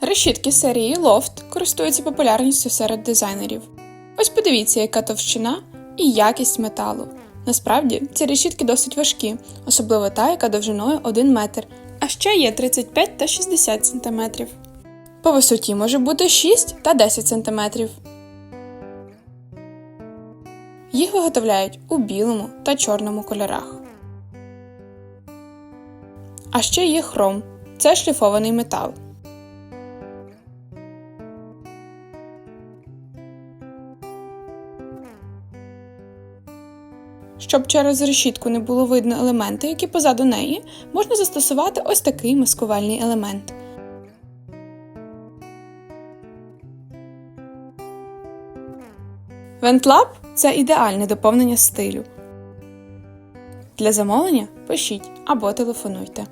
Решітки серії Loft користуються популярністю серед дизайнерів. Ось подивіться, яка товщина і якість металу. Насправді, ці решітки досить важкі, особливо та, яка довжиною 1 метр, а ще є 35 та 60 см. По висоті може бути 6 та 10 см. Їх виготовляють у білому та чорному кольорах. А ще є хром це шліфований метал. Щоб через решітку не було видно елементи, які позаду неї, можна застосувати ось такий маскувальний елемент. Вентлаб це ідеальне доповнення стилю. Для замовлення пишіть або телефонуйте.